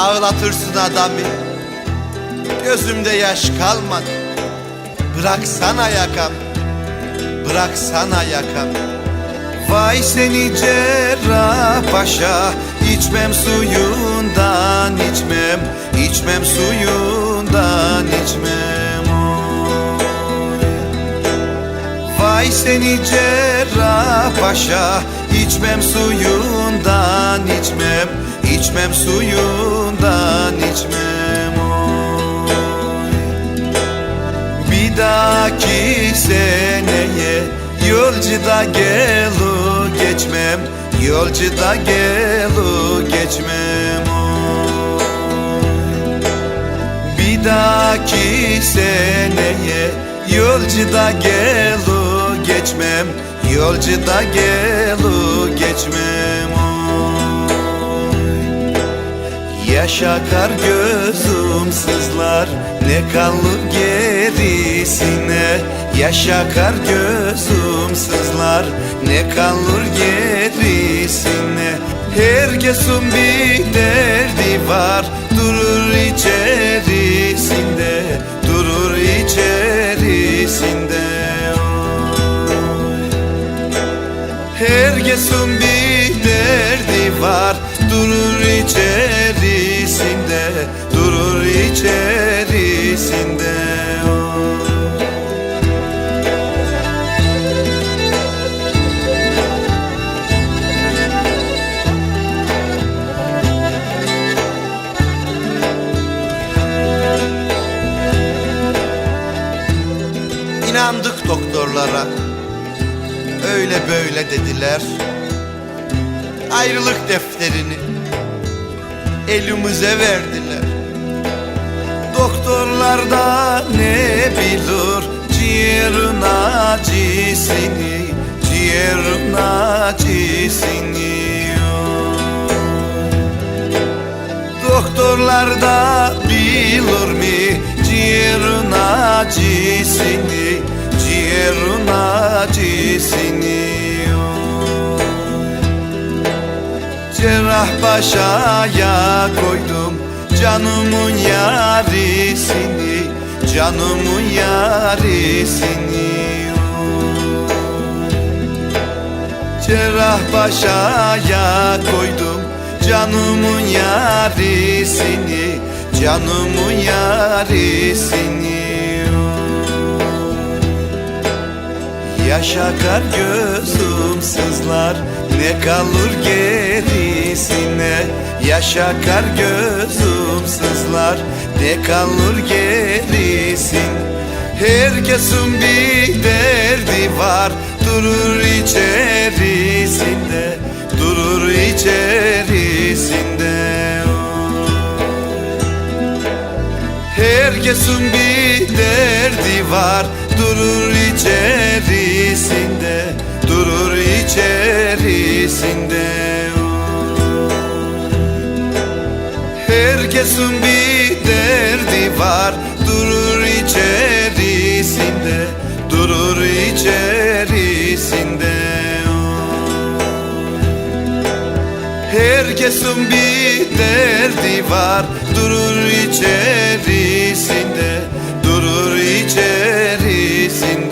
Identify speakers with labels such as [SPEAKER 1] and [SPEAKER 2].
[SPEAKER 1] Ağlatırsın adamı Gözümde yaş kalmadı. Bıraksana yakam. Bıraksana yakam. Vay seni cerrah paşa içmem suyundan içmem. İçmem suyundan içmem. Oy. Vay seni cerrah paşa içmem suyundan içmem içmem suyundan içmem oy. Bir dahaki seneye Yolcuda gelu geçmem Yolcuda gelu geçmem oy. Bir dahaki seneye Yolcuda gelu geçmem Yolcuda gelu geçmem oy. Yaşa kar gözüm sızlar Ne kalır gerisine Yaşa kar gözüm sızlar Ne kalır gerisine Herkesin bir derdi var Durur içerisinde Durur içerisinde doktorlara. Öyle böyle dediler. Ayrılık defterini Elimize verdiler. Doktorlar da ne bilir Ciğerin acısını Ciğerin acısını Doktorlar da bilir mi ciğerin acısını, ciğerin acısını Cerrah başaya koydum canımın yarisini, canımın yarisini. Cerrah başaya koydum canımın yarisini Canımın yarisini Yaşa kar gözüm sızlar Ne kalır gerisine? Yaşa kar gözüm sızlar Ne kalır gerisin? Herkesin bir derdi var Durur içerisinde Durur içerisinde. Herkesin bir derdi var durur içerisinde durur içerisinde. Herkesin bir derdi var durur içerisinde durur içerisinde. Herkesin bir derdi var durur içerisinde durur içerisinde. dicen